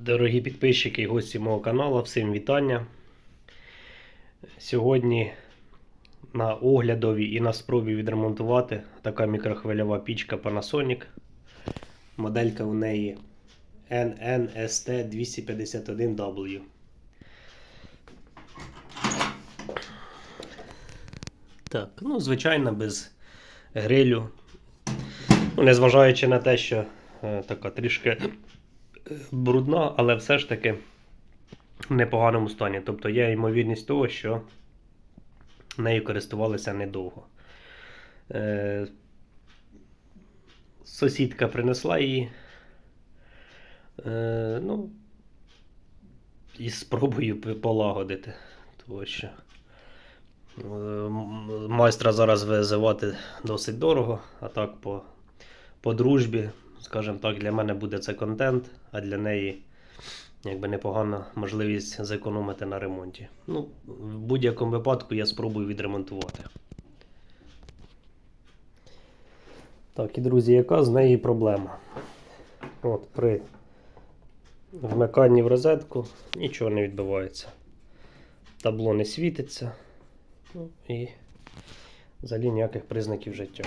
Дорогі підписчики і гості мого каналу, всім вітання. Сьогодні на оглядові і на спробі відремонтувати така мікрохвильова пічка Panasonic. Моделька у неї NNST251W. Так, ну, звичайно, без грилю. Ну, незважаючи на те, що е, така трішки брудна, але все ж таки в непоганому стані. Тобто є ймовірність того, що нею користувалися недовго. Е, сусідка принесла її. Е, ну, і спробую полагодити. Тому що е, майстра зараз визивати досить дорого, а так по, по дружбі скажімо так, для мене буде це контент, а для неї якби непогана можливість зекономити на ремонті. Ну, в будь-якому випадку я спробую відремонтувати. Так, і друзі, яка з неї проблема? От при вмиканні в розетку нічого не відбувається. Табло не світиться. Ну, і взагалі ніяких признаків життя.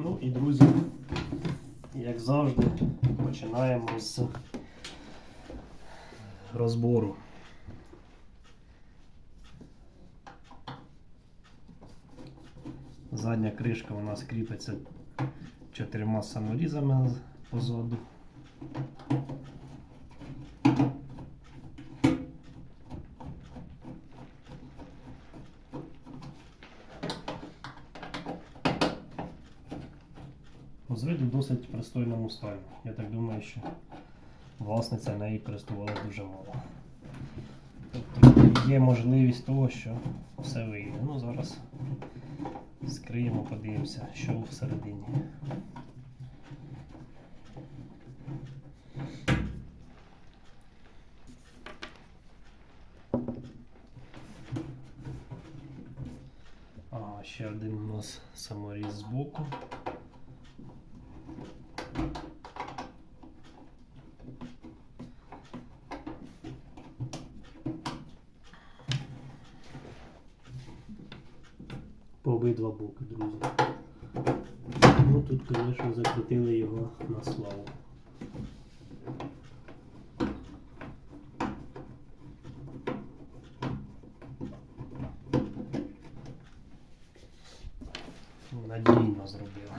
Ну і друзі, як завжди, починаємо з розбору. Задня кришка у нас кріпиться чотирма саморізами позаду. З виду досить в пристойному стані. Я так думаю, що власниця неї користувалася дуже мало. Тобто є можливість того, що все вийде. Ну зараз скриємо, подивимося, що всередині. А, ще один у нас саморіз збоку. по обидва боки, друзі. Ну тут, звісно, закрутили його на славу. Надійно зробили.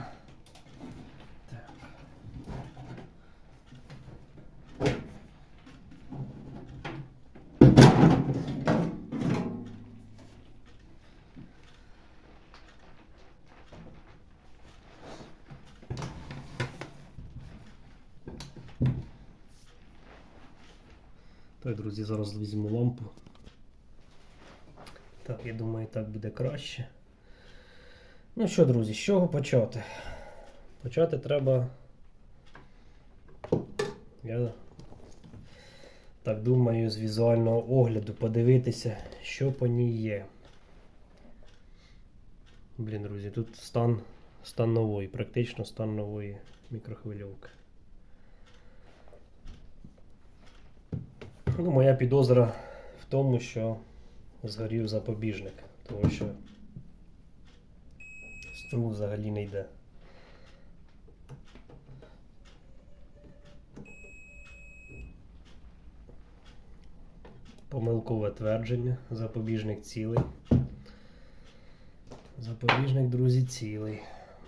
Так. Так, друзі, зараз візьму лампу. Так, я думаю, так буде краще. Ну що, друзі, з чого почати? Почати треба. Я так думаю, з візуального огляду подивитися, що по ній є. Блін, друзі, тут стан, стан нової, практично стан нової мікрохвильовки. Ну, моя підозра в тому, що згорів запобіжник, тому що струм взагалі не йде. Помилкове твердження, запобіжник цілий. Запобіжник, друзі, цілий.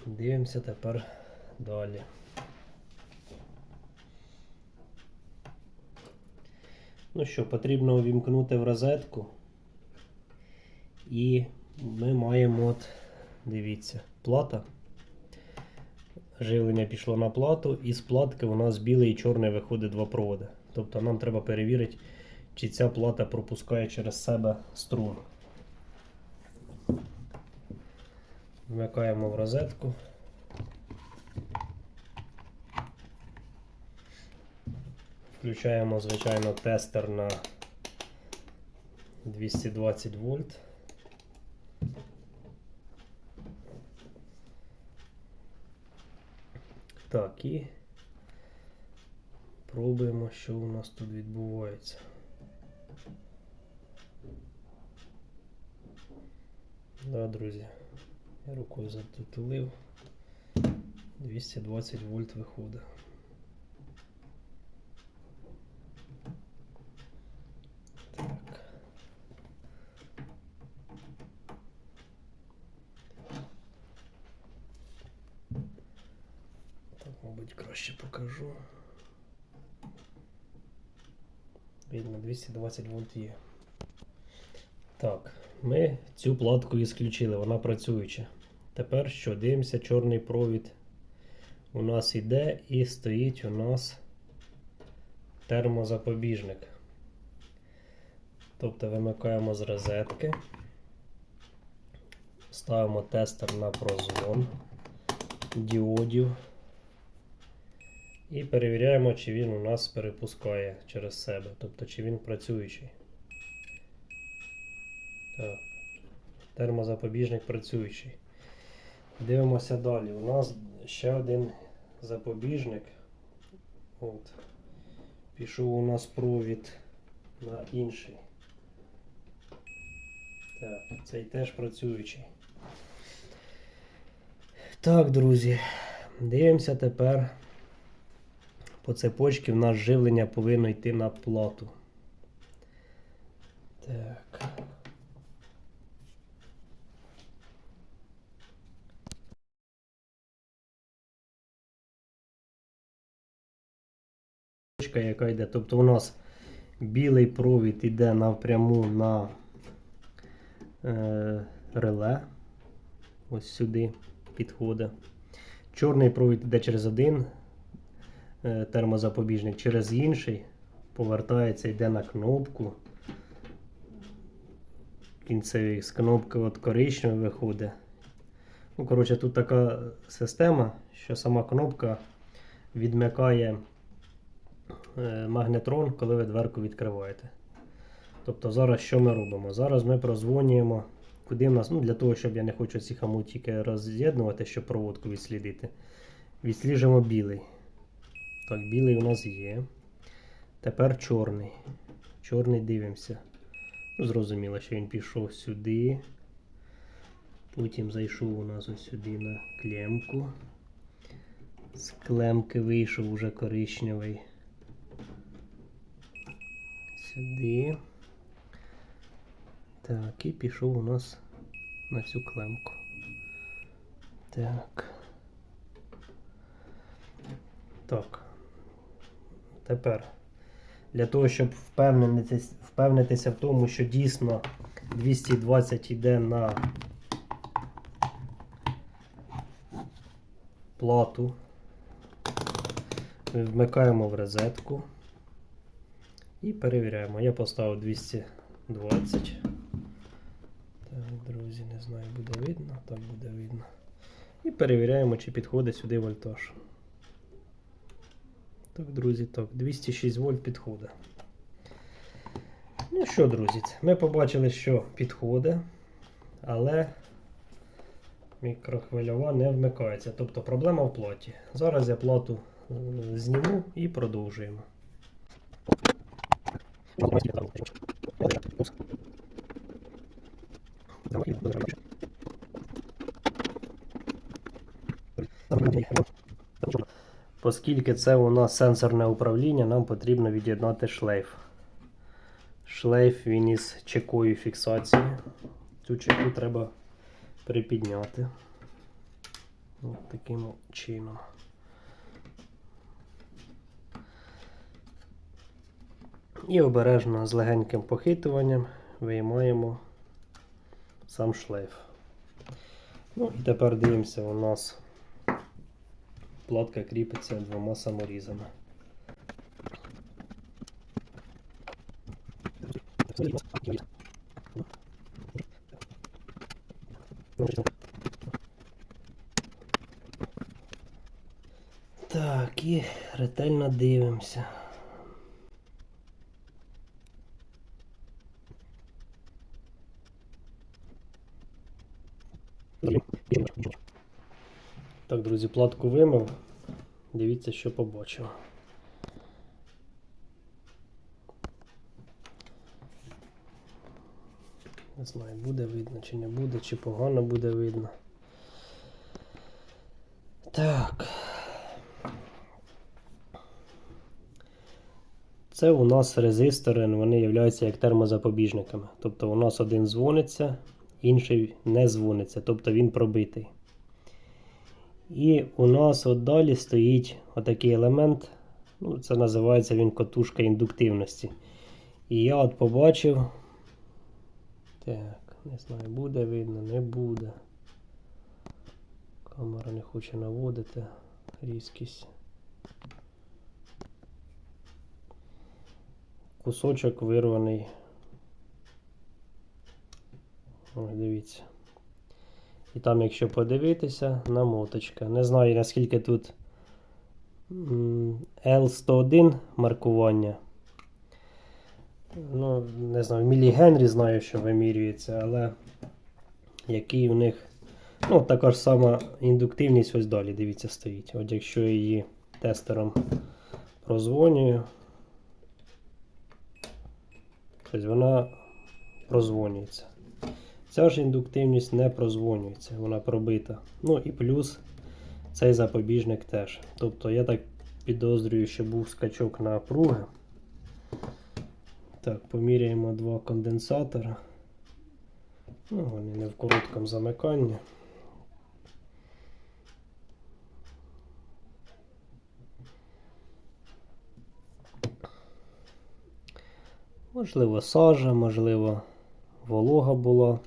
Дивимося тепер далі. Ну що, потрібно увімкнути в розетку. І ми маємо, от, дивіться, плата. Живлення пішло на плату, і з платки у нас білий і чорний виходить два проводи. Тобто нам треба перевірити, чи ця плата пропускає через себе струм. Вмикаємо в розетку. Включаємо, звичайно, тестер на 220 вольт. Так, і пробуємо, що у нас тут відбувається. Да, друзі. Я рукою затутулив. 220 вольт виходить. Так. Так, мабуть, краще покажу. Видно, 220 вольт є. Так, ми цю платку ісключили, вона працююча. Тепер що? Дивимося, чорний провід у нас іде і стоїть у нас термозапобіжник. Тобто вимикаємо з розетки, ставимо тестер на прозвон діодів і перевіряємо, чи він у нас перепускає через себе, тобто чи він працюючий. Так. Термозапобіжник працюючий. Дивимося далі. У нас ще один запобіжник. От. Пішов у нас провід на інший. Так, цей теж працюючий. Так, друзі, дивимося тепер. По цепочці в нас живлення повинно йти на плату. Так. Яка йде. Тобто у нас білий провід йде напряму на е, реле. Ось сюди підходить. Чорний провід йде через один термозапобіжник, через інший. Повертається, йде на кнопку. Кінцевий з кнопки от коричневий виходить. Ну, коротше, тут така система, що сама кнопка відмикає е, магнетрон, коли ви дверку відкриваєте. Тобто зараз що ми робимо? Зараз ми прозвонюємо, куди в нас, ну для того, щоб я не хочу ці хамутики роз'єднувати, щоб проводку відслідити. Відсліжимо білий. Так, білий у нас є. Тепер чорний. Чорний дивимося. Ну, зрозуміло, що він пішов сюди. Потім зайшов у нас ось сюди на клемку. З клемки вийшов уже коричневий. Сюди. Так, і пішов у нас на цю клемку. Так. Так. Тепер. Для того, щоб впевнитися, впевнитися в тому, що дійсно 220 йде на плату. Вмикаємо в розетку і перевіряємо. Я поставив 220. Так, друзі, не знаю, буде видно, так буде видно. І перевіряємо, чи підходить сюди вольтаж. Так, друзі, так, 206 вольт підходить. Ну що, друзі, ми побачили, що підходить, але мікрохвильова не вмикається. Тобто проблема в платі. Зараз я плату е, зніму і продовжуємо. Оскільки це у нас сенсорне управління, нам потрібно від'єднати шлейф. Шлейф він із чекою фіксації. Цю чеку треба припідняти. От таким чином. І обережно з легеньким похитуванням виймаємо сам шлейф. Ну і тепер дивимося, у нас платка кріпиться двома саморізами. Так, і ретельно дивимося. Так, друзі, платку вимив. Дивіться, що побачимо. Не знаю, буде видно чи не буде, чи погано буде видно. Так. Це у нас резистори, вони являються як термозапобіжниками. Тобто у нас один дзвониться, інший не дзвониться, тобто він пробитий. І у нас от далі стоїть отакий елемент, ну, це називається він котушка індуктивності. І я от побачив. Так, не знаю, буде видно, не буде. Камера не хоче наводити різкість. Кусочок вирваний. Ось дивіться. І там, якщо подивитися, намоточка. Не знаю, наскільки тут L101 маркування. Ну, не знаю, в мілігенрі знаю, що вимірюється, але який у них. Ну, така ж сама індуктивність ось далі, дивіться, стоїть. От якщо її тестером прозвонюю, тобто вона прозвонюється. Ця ж індуктивність не прозвонюється, вона пробита. Ну і плюс цей запобіжник теж. Тобто я так підозрюю, що був скачок напруги. Так, поміряємо два конденсатора. Ну, вони не в короткому замиканні. Можливо, сажа, можливо, волога була.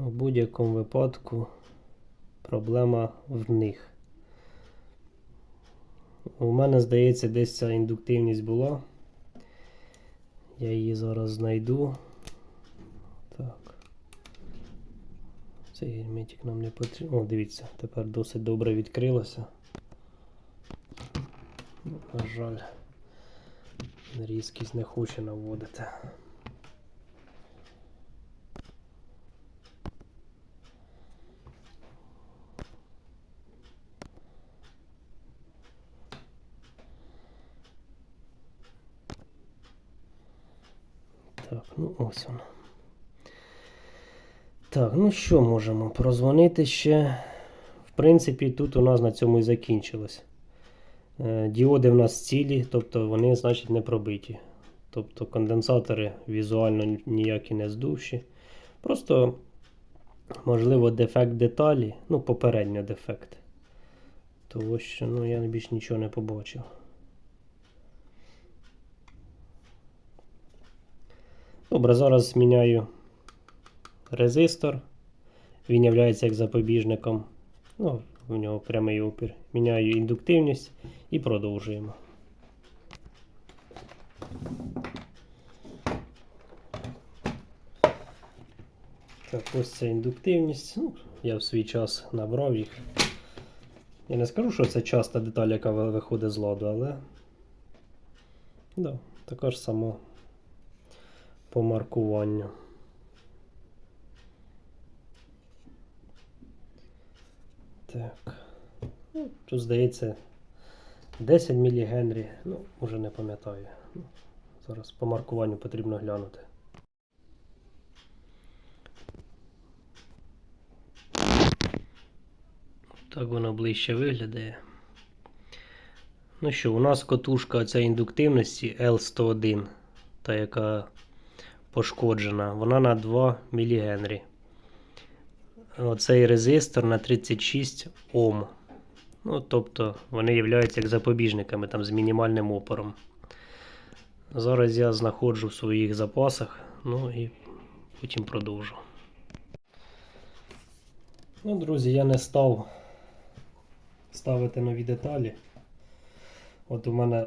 В будь-якому випадку проблема в них. У мене, здається, десь ця індуктивність була. Я її зараз знайду. Так. Цей герметик нам не потрібен. О, дивіться, тепер досить добре відкрилося. На жаль, різкість не хоче наводити. Так, ну ось воно. Так, ну що можемо? Прозвонити ще. В принципі, тут у нас на цьому і закінчилось. Е, Діоди в нас цілі, тобто вони, значить, не пробиті. Тобто конденсатори візуально ніякі не здувші. Просто, можливо, дефект деталі, ну, попередньо дефект. Тому що ну, я більш нічого не побачив. Добре, зараз міняю резистор. Він є як запобіжником. Ну, у нього прямий опір. Міняю індуктивність і продовжуємо. Так, ось це індуктивність. Ну, я в свій час набрав їх. Я не скажу, що це часта деталь, яка виходить з ладу, але да, така ж по маркуванню. Так. Ну, тут здається 10 мілігенрі. Ну, вже не пам'ятаю. Ну, зараз по маркуванню потрібно глянути. Так воно ближче виглядає. Ну що, у нас котушка ця індуктивності L101, та яка пошкоджена, вона на 2 мілігенрі. Оцей резистор на 36 Ом. Ну, тобто вони являються як запобіжниками там, з мінімальним опором. Зараз я знаходжу в своїх запасах, ну і потім продовжу. Ну, друзі, я не став ставити нові деталі. От у мене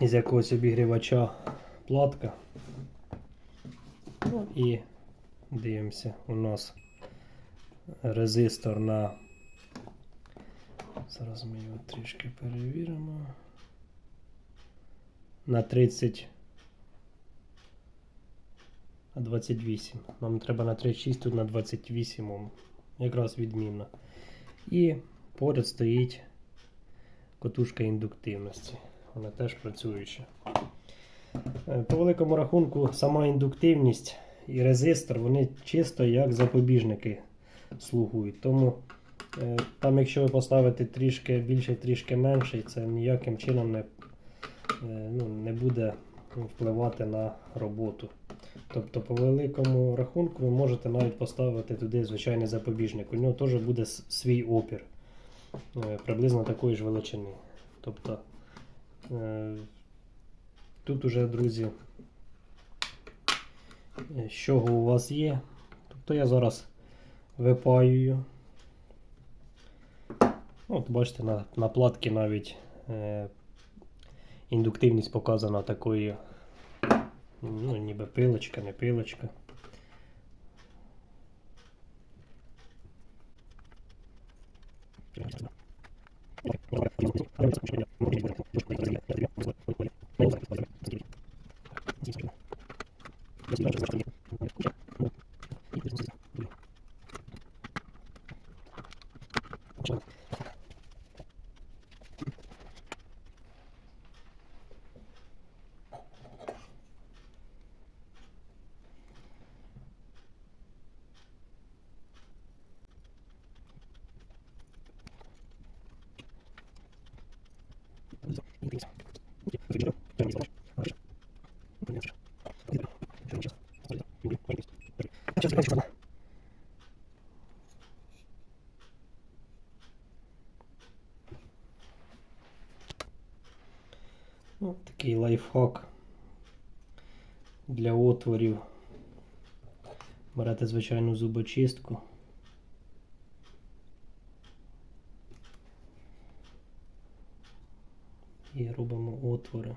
із якогось обігрівача платка. І дивимося, у нас резистор на. Зараз ми його трішки перевіримо. На 30. А 28. Нам треба на 36, тут на 28 Ом. Якраз відмінно. І поряд стоїть котушка індуктивності. Вона теж працююча. Е, По великому рахунку, сама індуктивність і резистор, вони чисто як запобіжники слугують. Тому е, там, якщо ви поставите трішки більше, трішки менше, це ніяким чином не, е, ну, не буде впливати на роботу. Тобто, по великому рахунку, ви можете навіть поставити туди звичайний запобіжник. У нього теж буде свій опір приблизно такої ж величини. Тобто, тут уже, друзі, що чого у вас є. Тобто я зараз випаюю. От бачите, на, на платці навіть е, індуктивність показана такою, ну, ніби пилочка, не пилочка. Ну, такий лайфхак для отворів. Берете звичайну зубочистку. І робимо отвори.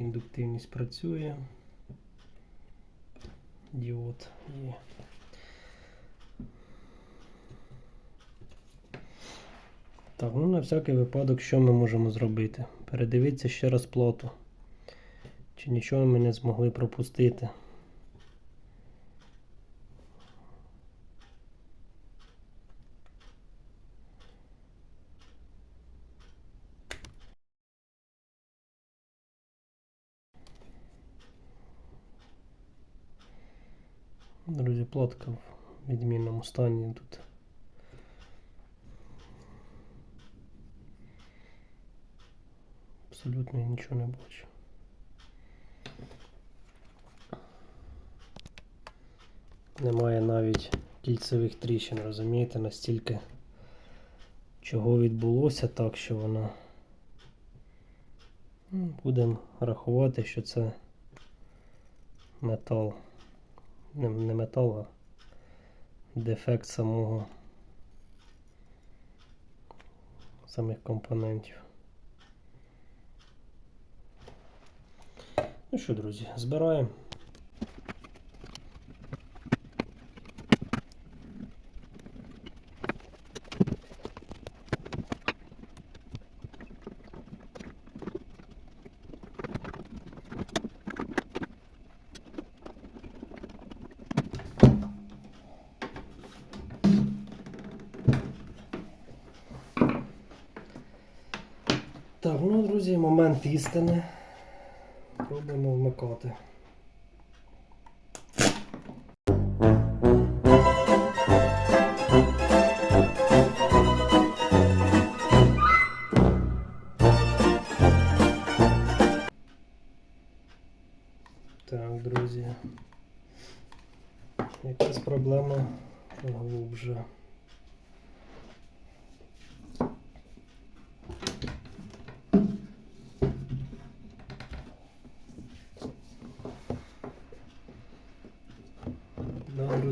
індуктивність працює. Діод є. Так, ну на всякий випадок, що ми можемо зробити? Передивитися ще раз плоту, Чи нічого ми не змогли пропустити. Друзі, платка в відмінному стані тут. Абсолютно я нічого не бачу. Немає навіть кільцевих тріщин, розумієте, настільки чого відбулося так, що вона. Ну, Будемо рахувати, що це метал. Не, не метал, а дефект самого самих компонентів. Ну що, друзі, збираємо. Так, ну, друзі, момент істини. Пробуємо вмикати. Так, друзі. Якась проблема глубже.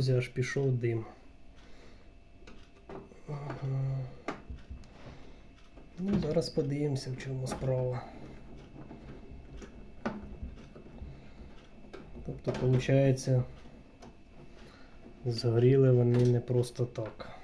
Друзі, аж пішов дим. Ну, зараз подивимося, в чому справа. Тобто, виходить, згоріли вони не просто так.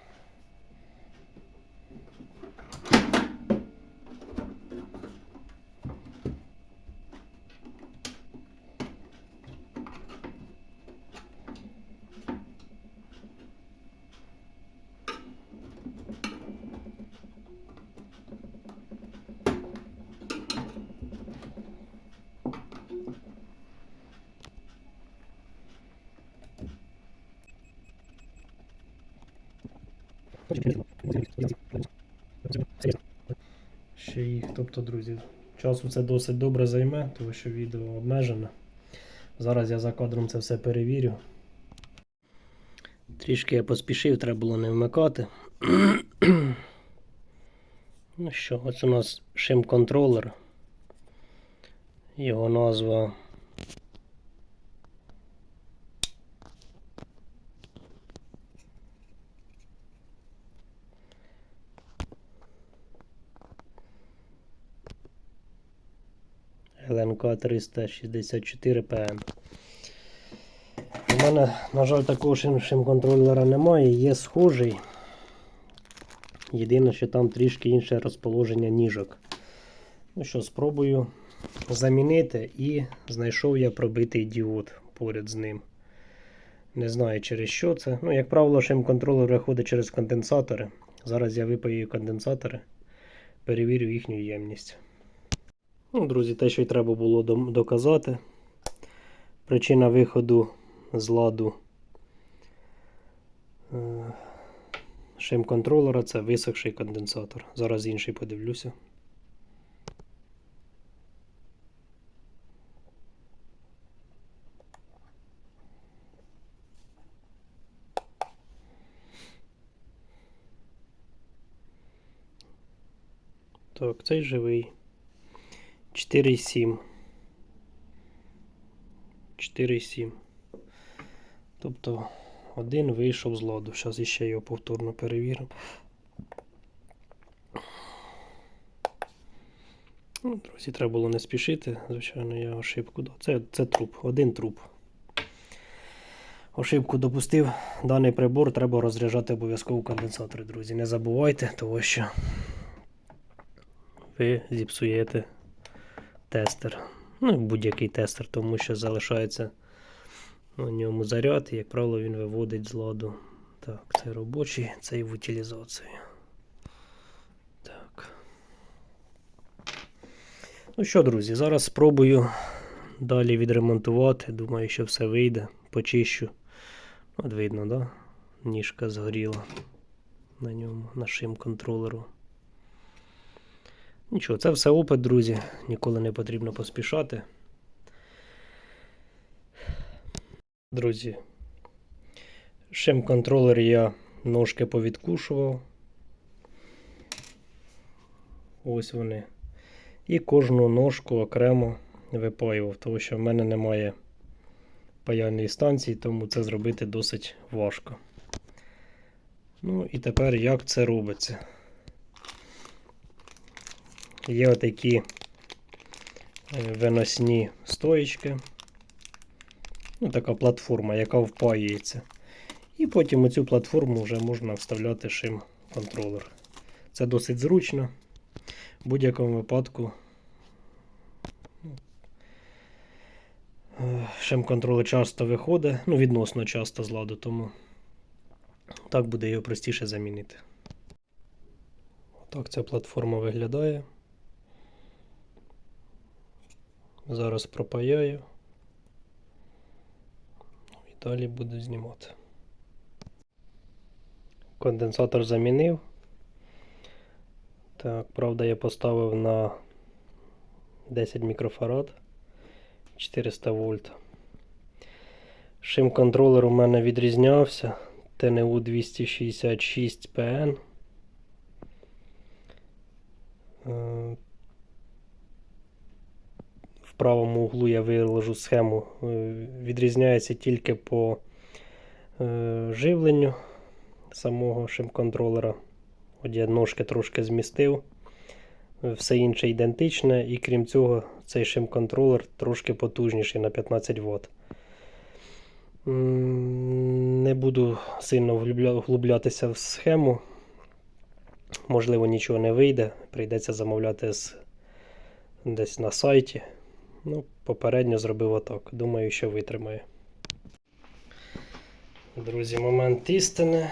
Ще їх, тобто, друзі, часу це досить добре займе, тому що відео обмежене. Зараз я за кадром це все перевірю. Трішки я поспішив, треба було не вмикати. ну що, ось у нас шим-контролер. Його назва. ЛНК 364 ПМ. У мене, на жаль, такого шим контролера немає, є схожий. Єдине, що там трішки інше розположення ніжок. Ну що, спробую замінити і знайшов я пробитий діод поряд з ним. Не знаю через що це. Ну, як правило, шим контролер виходить через конденсатори. Зараз я випаю конденсатори, перевірю їхню ємність. Ну, друзі, те, що й треба було доказати. Причина виходу з ладу е, шим-контролера це висохший конденсатор. Зараз інший подивлюся. Так, цей живий. 4,7. 4,7. Тобто один вийшов з ладу. Зараз іще його повторно перевіримо. Ну, друзі, треба було не спішити. Звичайно, я ошибку. Це, це труп, один труп. Ошибку допустив. Даний прибор треба розряджати обов'язково конденсатори, друзі. Не забувайте, тому що ви зіпсуєте тестер. Ну, будь-який тестер, тому що залишається на ньому заряд, і, як правило, він виводить з ладу. Так, це робочий, це і в утилізацію. Так. Ну що, друзі, зараз спробую далі відремонтувати. Думаю, що все вийде. Почищу. От видно, да? Ніжка згоріла на ньому, на шим контролеру. Нічого, це все опит, друзі. Ніколи не потрібно поспішати. Друзі, шим контролер я ножки повідкушував. Ось вони. І кожну ножку окремо випаював, тому що в мене немає паяльної станції, тому це зробити досить важко. Ну і тепер як це робиться? Є отакі е, виносні стоїчки. Ну, така платформа, яка впаюється. І потім у цю платформу вже можна вставляти шим контролер. Це досить зручно. В будь-якому випадку е, шим контролер часто виходить, ну, відносно часто з ладу, тому так буде його простіше замінити. Так ця платформа виглядає. Зараз пропаяю. І далі буду знімати. Конденсатор замінив. Так, правда, я поставив на 10 мікрофарад 400 вольт. Шим контролер у мене відрізнявся. ТНУ 266 PN. Е, правому углу я виложу схему. Е, Відрізняється тільки по е, живленню самого шим-контролера. От я ножки трошки змістив. Все інше ідентичне, і крім цього, цей шим-контролер трошки потужніший на 15 Вт. Не буду сильно вглублятися в схему. Можливо, нічого не вийде. Прийдеться замовляти з, десь на сайті. Ну, попередньо зробив отак. Думаю, що витримає. Друзі, момент істини.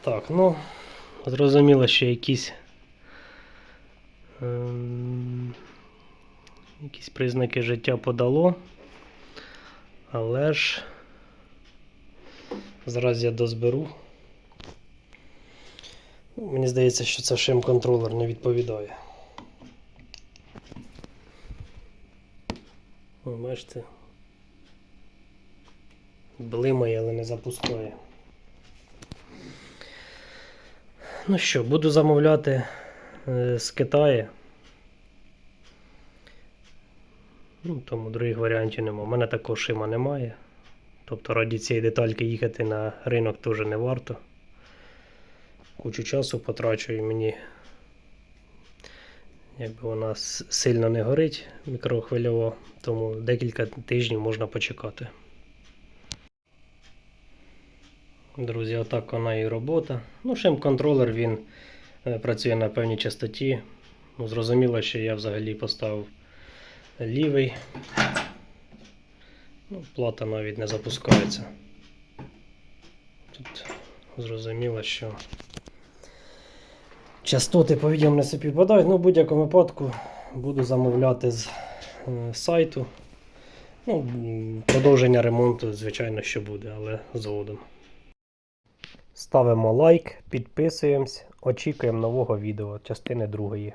Так, ну, зрозуміло, що якісь. Ем, якісь признаки життя подало. Але ж зараз я дозберу. Мені здається, що це шим-контролер не відповідає. Бачите. Блимає, але не запускає. Ну що, буду замовляти е, з Китаю. Ну, тому других варіантів немає. У мене такого шима немає. Тобто раді цієї детальки їхати на ринок теж не варто. Кучу часу потрачу і мені, якби вона сильно не горить мікрохвильово, тому декілька тижнів можна почекати. Друзі, отак вона і робота. Ну, шим-контролер він е, працює на певній частоті. Ну, зрозуміло, що я взагалі поставив лівий. Ну, плата навіть не запускається. Тут зрозуміло, що частоти, по-відомому, не співпадають. Ну, в будь-якому випадку буду замовляти з е, сайту. Ну, продовження ремонту, звичайно, що буде, але згодом. Ставимо лайк, підписуємось, очікуємо нового відео, частини другої.